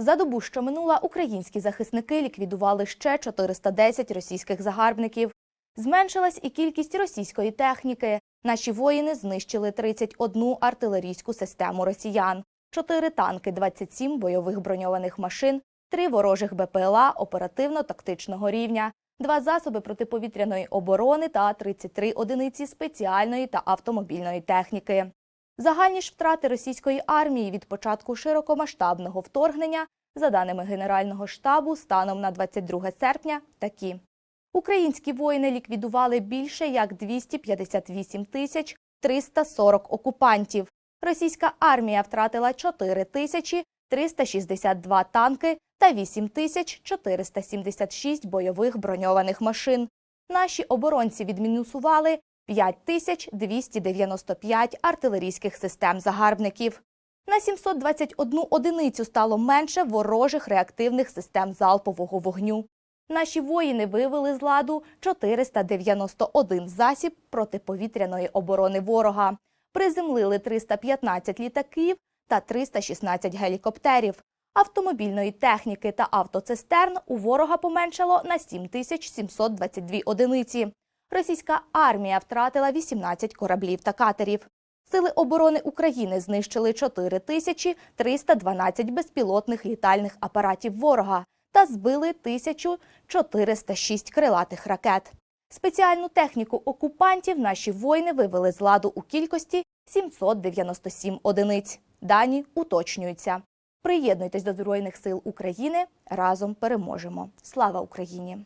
За добу, що минула, українські захисники ліквідували ще 410 російських загарбників. Зменшилась і кількість російської техніки. Наші воїни знищили 31 артилерійську систему росіян, 4 танки, 27 бойових броньованих машин, 3 ворожих БПЛА оперативно-тактичного рівня, 2 засоби протиповітряної оборони та 33 одиниці спеціальної та автомобільної техніки. Загальні ж втрати російської армії від початку широкомасштабного вторгнення, за даними Генерального штабу, станом на 22 серпня, такі. Українські воїни ліквідували більше як 258 тисяч 340 окупантів. Російська армія втратила 4 тисячі 362 танки та 8 тисяч 476 бойових броньованих машин. Наші оборонці відмінусували 5 тисяч 295 артилерійських систем загарбників. На 721 одиницю стало менше ворожих реактивних систем залпового вогню. Наші воїни вивели з ладу 491 засіб протиповітряної оборони ворога, приземлили 315 літаків та 316 гелікоптерів. Автомобільної техніки та автоцистерн у ворога поменшало на 7722 одиниці. Російська армія втратила 18 кораблів та катерів. Сили оборони України знищили 4312 безпілотних літальних апаратів ворога та збили 1406 крилатих ракет. Спеціальну техніку окупантів наші воїни вивели з ладу у кількості 797 одиниць. Дані уточнюються. Приєднуйтесь до Збройних сил України. Разом переможемо. Слава Україні!